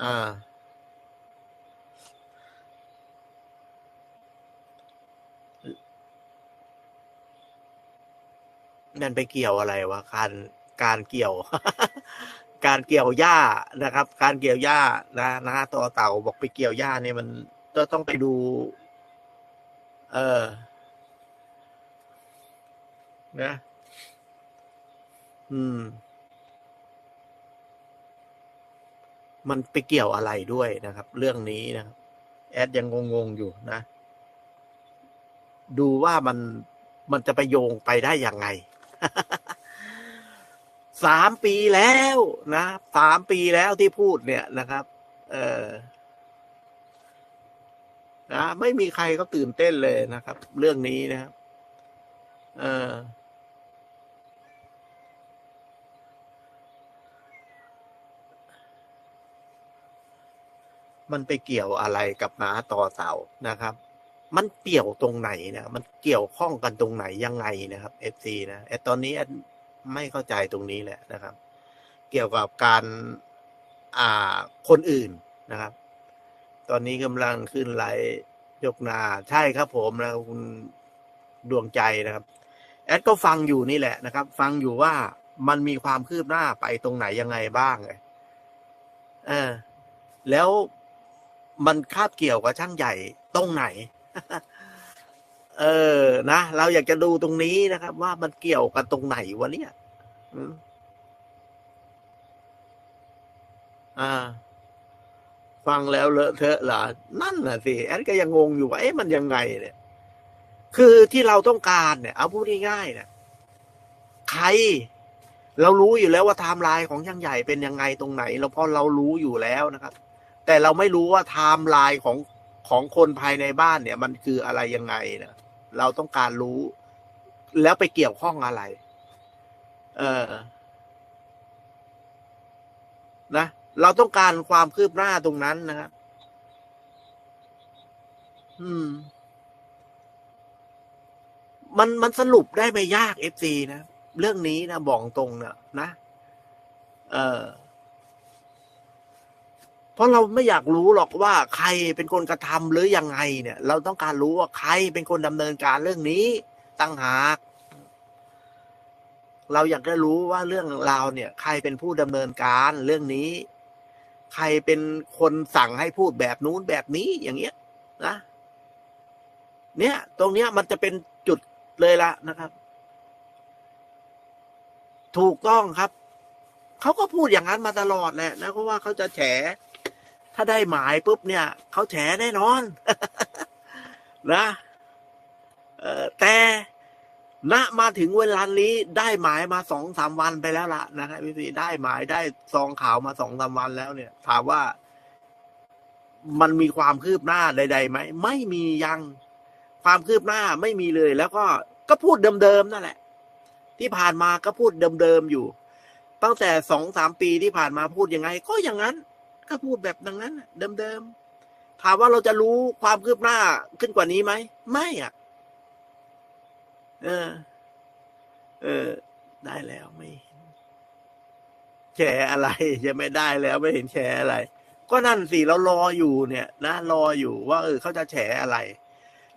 อ่า นั่นไปเกี่ยวอะไรวะการการเกี่ยว การเกี่ยวหญ้านะครับ การเกี่ยวหญ้านะนะต่อเต่าบอกไปเกี่ยวหญ้าเนี่ยมันก็ต้องไปดู เออนะ อืม มันไปเกี่ยวอะไรด้วยนะครับ เรื่องนี้นะครับ แอดยังงงๆอยู่นะ ดูว่ามันมันจะไปโยงไปได้ยังไงสามปีแล้วนะสามปีแล้วที่พูดเนี่ยนะครับ เออนะไม่มีใครก็ตื่นเต้นเลยนะครับ เรื่องนี้นะครับ เออ มันไปเกี่ยวอะไรกับน้าต่อเต่านะครับ มันเกี่ยวตรงไหนนะมันเกี่ยวข้องกันตรงไหนยังไงนะครับเอฟซีนะไอตอนนี้แอดไม่เข้าใจตรงนี้แหละนะครับ เกี่ยวกับการอ่าคนอื่นนะครับ ตอนนี้กำลังขึ้นไลฟ์ยกนาใช่ครับผมนะคุณดวงใจนะครับ แอดก็ฟังอยู่นี่แหละนะครับ ฟังอยู่ว่ามันมีความคืบหน้าไปตรงไหนยังไงบ้างไงเออแล้ว มันคาบเกี่ยวกับช่างใหญ่ตรงไหน เออ นะ เราอยากจะดูตรงนี้นะครับ ว่ามันเกี่ยวกันตรงไหนวะเนี่ยอ่า ฟังแล้วเลอะเทอะเหรอนั่นน่ะสิแอดก็ยังงงอยู่ว่าเอ๊ะมันยังไงเนี่ย คือที่เราต้องการเนี่ย เอาพูดง่ายๆเนี่ยใครเรารู้อยู่แล้วว่าไทม์ไลน์ของช่างใหญ่เป็นยังไงตรงไหน เราพราะเรารู้อยู่แล้วนะครับ แต่เราไม่รู้ว่าไทม์ไลน์ของของคนภายในบ้านเนี่ย มันคืออะไรยังไงนะเราต้องการรู้ แล้วไปเกี่ยวข้องอะไร เออนะเราต้องการความคืบหน้าตรงนั้นนะครับอืม มันมันสรุปได้ไม่ยากเอฟซีนะ เรื่องนี้นะบอกตรงเนะนะเออ เพราะเราไม่อยากรู้หรอกว่าใครเป็นคนกระทำหรือยังไงเนี่ย เราต้องการรู้ว่าใครเป็นคนดำเนินการเรื่องนี้ตั้งหากเราอยากได้รู้ว่าเรื่องราวเนี่ย ใครเป็นผู้ดำเนินการเรื่องนี้ ใครเป็นคนสั่งให้พูดแบบนู้นแบบนี้อย่างเงี้ยนะเนี่ย ตรงเนี้ยมันจะเป็นจุดเลยละนะครับ ถูกต้องครับ เขาก็พูดอย่างนั้นมาตลอดแหละนะเพราะว่าเขาจะแฉ ถ้าได้หมายปุ๊บเนี่ยเขาแฉแน่นอนนะแต่ณมาถึงเวลานี้ได้หมายมาสองสามวันไปแล้วล่ะนะครับพี่พีได้หมายได้ซองข่าวมาสองสามวันแล้วเนี่ย ถามว่า มันมีความคืบหน้าใดๆไหมไม่มียังความคืบหน้าไม่มีเลย แล้วก็ก็พูดเดิมๆนั่นแหละ ที่ผ่านมาก็พูดเดิมๆอยู่ ตั้งแต่สองสามปีที่ผ่านมาพูดยังไง ก็อย่างนั้น ก็พูดแบบดังนั้นเดิมๆถามว่าเราจะรู้ความคืบหน้าขึ้นกว่านี้ไหมไม่อะ เออ เออ ได้แล้วไม่เห็นแชร์อะไรยังไม่ได้แล้วไม่เห็นแชร์อะไร ก็นั่นสิเรารออยู่เนี่ย นะรออยู่ว่าเออเขาจะแฉอะไร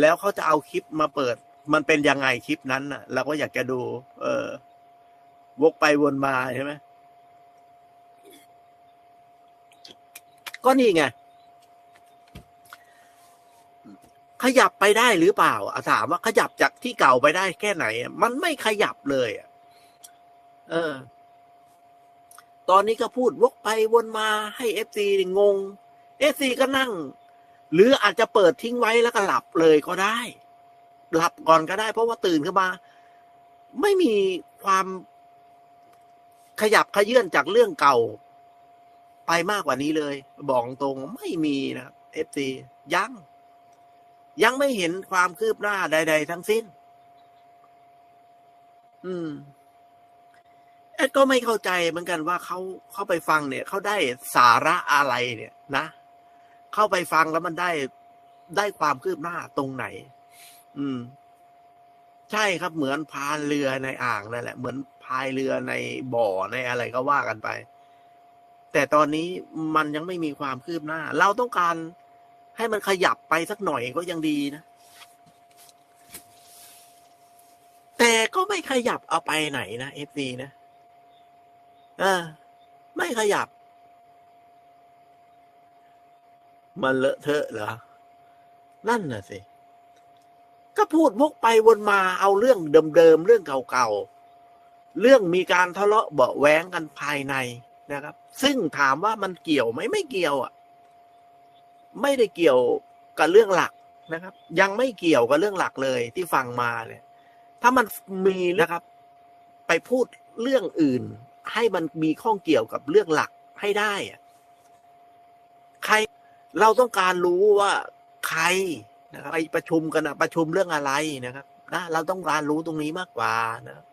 แล้วเขาจะเอาคลิปมาเปิด มันเป็นยังไงคลิปนั้นน่ะเราก็อยากจะดู เออ วกไปวนมาใช่ไหม ก็นี่ไงขยับไปได้หรือเปล่าอะถามว่าขยับจากที่เก่าไปได้แค่ไหน มันไม่ขยับเลยเออ ตอนนี้ก็พูดวกไปวนมาให้เอฟซีงงเอฟซีก็นั่ง หรืออาจจะเปิดทิ้งไว้แล้วก็หลับเลยก็ได้ หลับก่อนก็ได้ เพราะว่าตื่นขึ้นมา ไม่มีความขยับขยื่นจากเรื่องเก่า ไปมากกว่านี้เลย บอกตรงไม่มีนะครับเอฟซียัง ยังไม่เห็นความคืบหน้าใด ๆ ทั้งสิ้น อืมเอ็ดก็ไม่เข้าใจเหมือนกันว่าเขาเขาไปฟังเนี่ยเขาได้สาระอะไรเนี่ยนะเข้าไปฟังแล้วมันได้ได้ความคืบหน้าตรงไหน อืม ใช่ครับเหมือนพายเรือในอ่างนั่นแหละ เหมือนพายเรือในบ่อในอะไรก็ว่ากันไป แต่ตอนนี้มันยังไม่มีความคืบหน้า เราต้องการให้มันขยับไปสักหน่อยก็ยังดีนะ แต่ก็ไม่ขยับเอาไปไหนนะเอฟซีนะเออไม่ขยับ มันเลอะเทอะเหรอ นั่นน่ะสิ ก็พูดวกไปวนมาเอาเรื่องเดิมๆเรื่องเก่าๆ เรื่องมีการทะเลาะเบาะแว้งกันภายใน นะครับ ซึ่งถามว่ามันเกี่ยวไหมไม่เกี่ยวอะ ไม่ได้เกี่ยวกับเรื่องหลักนะครับ ยังไม่เกี่ยวกับเรื่องหลักเลยที่ฟังมาเนี่ยถ้ามันมีนะครับ ไปพูดเรื่องอื่น ให้มันมีข้องเกี่ยวกับเรื่องหลักให้ได้อะใครเราต้องการรู้ว่าใครนะครับไปประชุมกันนะประชุมเรื่องอะไรนะครับนะเราต้องการรู้ตรงนี้มากกว่านะ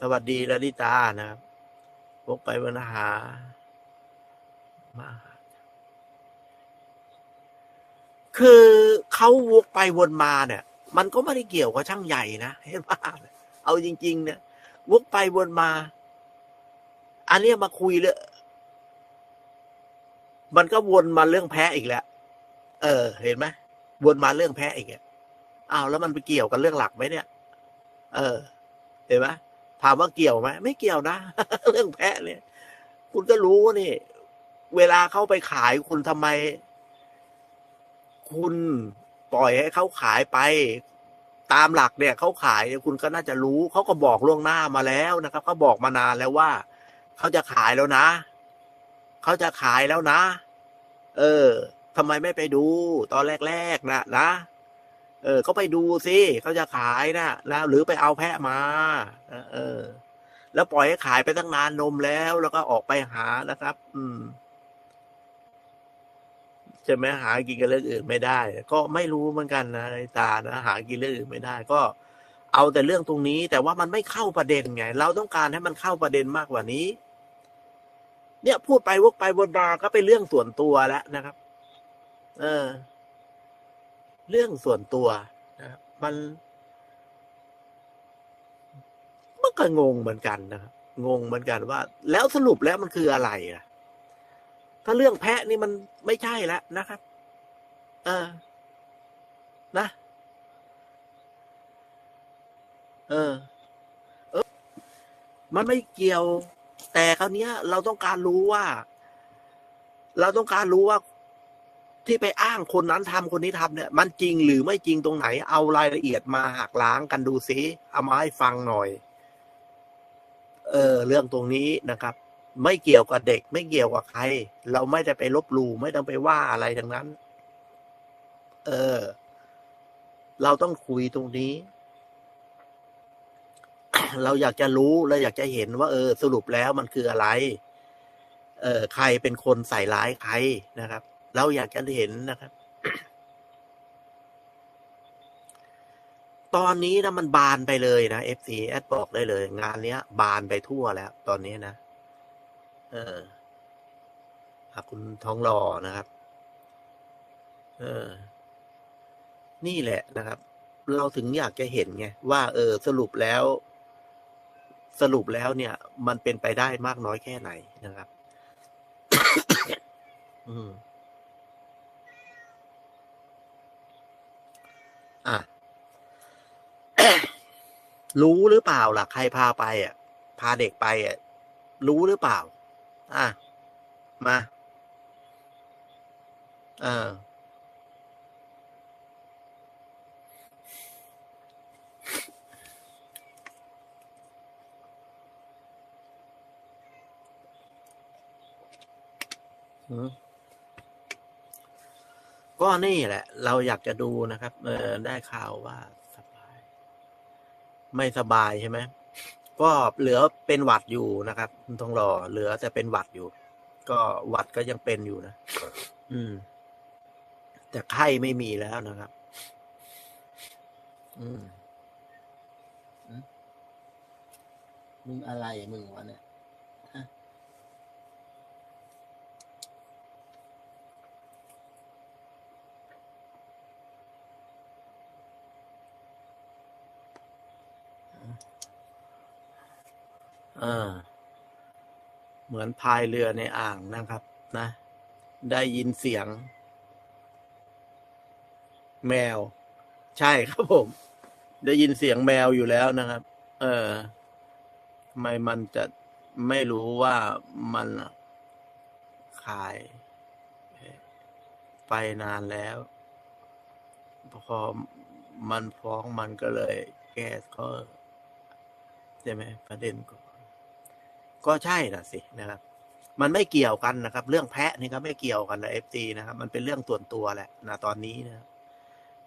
สวัสดีลลิตานะครับ พกไปวันหามาคือเขาวกไปวนมาเนี่ย มันก็ไม่ได้เกี่ยวกับช่างใหญ่นะเห็นป่ะเอาจริง ๆ เนี่ยวกไปวนมา อันเนี้ยมาคุยเลยมันก็วนมาเรื่องแพ้อีกแล้ว เออ เห็นไหมวนมาเรื่องแพ้อีกอะอ้าวแล้วมันไปเกี่ยวกับเรื่องหลักไหมเนี่ย เออ เห็นไหม ถามว่าเกี่ยวไหมไม่เกี่ยวนะ เรื่องแพะเนี่ย คุณก็รู้นี่ เวลาเขาไปขายคุณทำไม คุณปล่อยให้เขาขายไป ตามหลักเนี่ยเขาขายเนี่ยคุณก็น่าจะรู้เขาก็บอกล่วงหน้ามาแล้วนะครับเขาบอกมานานแล้วว่าเขาจะขายแล้วนะเขาจะขายแล้วนะ เออทำไมไม่ไปดู ตอนแรก ๆนะนะ เออเขาไปดูสิเขาจะขายนะแล้วหรือไปเอาแพะมาเออ แล้วปล่อยให้ขายไปตั้งนานนมแล้ว แล้วก็ออกไปหานะครับ อืมใช่ไหมหากินกับเรื่องอื่นไม่ได้ ก็ไม่รู้เหมือนกันนะตานะหากินเรื่องอื่นไม่ได้ ก็ เอาแต่เรื่องตรงนี้ แต่ว่ามันไม่เข้าประเด็นไง เราต้องการให้มันเข้าประเด็นมากกว่านี้ เนี่ย พูดไปวกไปวนมาก็เป็นเรื่องส่วนตัวแล้วนะครับ เออ เรื่องส่วนตัวนะครับมันมันก็งงเหมือนกันนะครับงงเหมือนกันว่า แล้วสรุปแล้วมันคืออะไรอะถ้าเรื่องแพะนี่มันไม่ใช่แล้วนะครับ เออ นะ เออ เออ มันไม่เกี่ยว แต่คราวนี้ย เราต้องการรู้ว่า เราต้องการรู้ว่า ที่ไปอ้างคนนั้นทำคนนี้ทำเนี่ย มันจริงหรือไม่จริงตรงไหน เอารายละเอียดมาหักล้างกันดูซิเอามาให้ฟังหน่อย เออ เรื่องตรงนี้นะครับ ไม่เกี่ยวกับเด็ก ไม่เกี่ยวกับใคร เราไม่ได้ไปลบหลู่ไม่ต้องไปว่าอะไรทั้งนั้น เออ เราต้องคุยตรงนี้ เราอยากจะรู้และอยากจะเห็นว่า เออ สรุปแล้วมันคืออะไร เออใครเป็นคนใส่ร้ายใครนะครับ เราอยากจะเห็นนะครับ ตอนนี้นะมันบานไปเลยนะ FC แอดบอกได้เลย งานเนี้ย บานไปทั่วแล้ว ตอนนี้นะเออคุณทองหล่อนะครับ เออ นี่แหละนะครับ เราถึงอยากจะเห็นไงว่า เออ สรุปแล้ว สรุปแล้วเนี่ย มันเป็นไปได้มากน้อยแค่ไหนนะครับ อืม อะรู้หรือเปล่าล่ะ ใครพาไป อะ พาเด็กไปอะ รู้หรือเปล่า อะ มาเอออืม ก็นี่แหละ เราอยากจะดูนะครับเออได้ข่าวว่าสบาย ไม่สบายใช่ไหมก็เหลือเป็นหวัดอยู่นะครับคุณทองหล่อเหลือแต่เป็นหวัดอยู่ ก็หวัดก็ยังเป็นอยู่นะอืม แต่ไข้ไม่มีแล้วนะครับ อืมมึงอะไรมึงวะเนี่ย เออ เหมือนพายเรือในอ่างนะครับ นะ ได้ยินเสียง แมว ใช่ครับผม ได้ยินเสียงแมวอยู่แล้วนะครับ เออทำไมมันจะไม่รู้ว่ามันขาย ไปนานแล้ว พอมันฟ้องมันก็เลย แก้ก็ใช่ไหมประเด็นก็ ก็ใช่น่ะสินะครับ มันไม่เกี่ยวกันนะครับ เรื่องแพะนี่ก็ไม่เกี่ยวกันนะเอฟซีนะครับ มันเป็นเรื่องส่วนตัวแหละนะตอนนี้นะ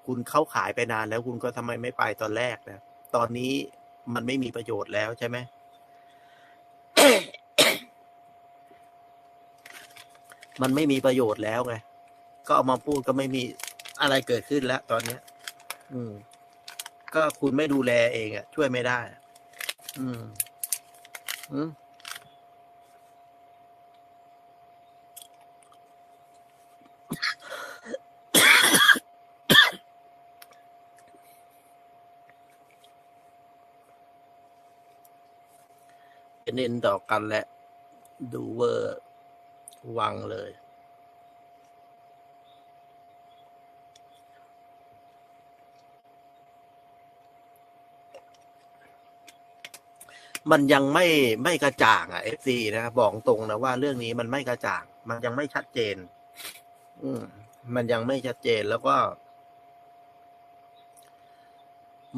คุณเข้าขายไปนานแล้วคุณก็ทำไมไม่ไปตอนแรกนะตอนนี้มันไม่มีประโยชน์แล้วใช่ไหมมันไม่มีประโยชน์แล้วไง ก็เอามาพูดก็ไม่มีอะไรเกิดขึ้นแล้ว ตอนเนี้ย อืม ก็คุณไม่ดูแลเองอะช่วยไม่ได้ อืม อืม เนเน้นต่อกันแหละดูเวอร์วังเลย มันยังไม่ไม่กระจ่างอะเอฟซีนะครับบอกตรงนะว่าเรื่องนี้มันไม่กระจ่าง มันยังไม่ชัดเจน อืมมันยังไม่ชัดเจนแล้วก็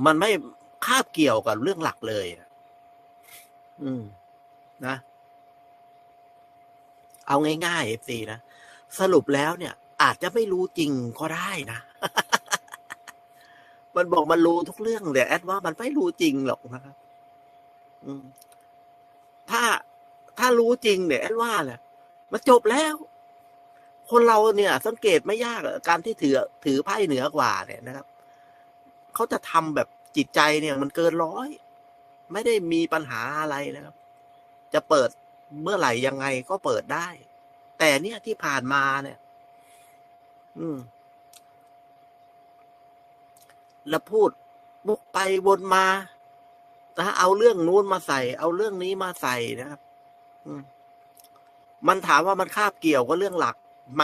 มันไม่คาบเกี่ยวกับเรื่องหลักเลย อืม นะ เอาง่ายๆเอฟซีนะ สรุปแล้วเนี่ย อาจจะไม่รู้จริงก็ได้นะ มันบอกมันรู้ทุกเรื่องแต่แอดว่ามันไม่รู้จริงหรอกนะครับถ้าถ้ารู้จริงเนี่ยแอดว่าแหละมันจบแล้วคนเราเนี่ย สังเกตไม่ยากอะการที่ถือ ถือไพ่เหนือกว่า เนี่ยนะครับเขาจะทำแบบจิตใจเนี่ย มันเกินร้อย ไม่ได้มีปัญหาอะไรนะครับ จะเปิดเมื่อไหร่ยังไงก็เปิดได้ แต่เนี่ยที่ผ่านมาเนี่ย อืม แล้วพูดวกไปวนมานะเอาเรื่องนู้นมาใส่ เอาเรื่องนี้มาใส่นะครับ อืมมันถามว่ามันคาบเกี่ยวกับเรื่องหลักไหม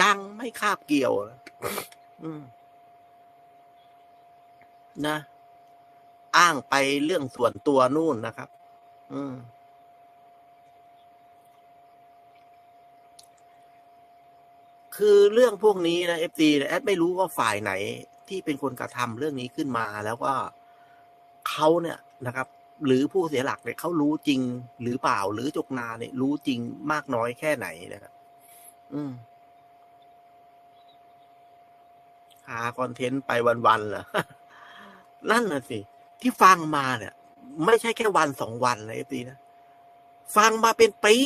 ยังไม่คาบเกี่ยวนะอืมนะ อ้างไปเรื่องส่วนตัวนู่นนะครับ อืม คือเรื่องพวกนี้นะเอฟซีแอดไม่รู้ว่าฝ่ายไหนที่เป็นคนกระทำเรื่องนี้ขึ้นมาแล้วก็เขาเนี่ยนะครับ หรือผู้เสียหลักเนี่ยเขารู้จริงหรือเปล่า หรือจกนาเนี่ย รู้จริงมากน้อยแค่ไหนนะครับ อืมหาคอนเทนต์ไปวันๆเหรอนั่นน่ะสิ ที่ฟังมาเนี่ย ไม่ใช่แค่วันสองวันเลยเอฟซีนะ ฟังมาเป็นปี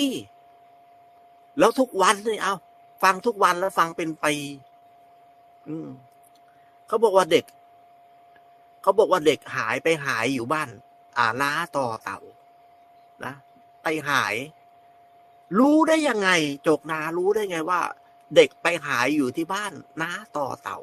แล้วทุกวันเลยเอา ฟังทุกวันแล้วฟังเป็นปีอืมเขาบอกว่าเด็ก เขาบอกว่าเด็กหายไปหายอยู่บ้าน อ่าล้าต่อเต่า นะไปหาย รู้ได้ยังไง จกนารู้ได้ไงว่า เด็กไปหายอยู่ที่บ้านน้าต่อเต่า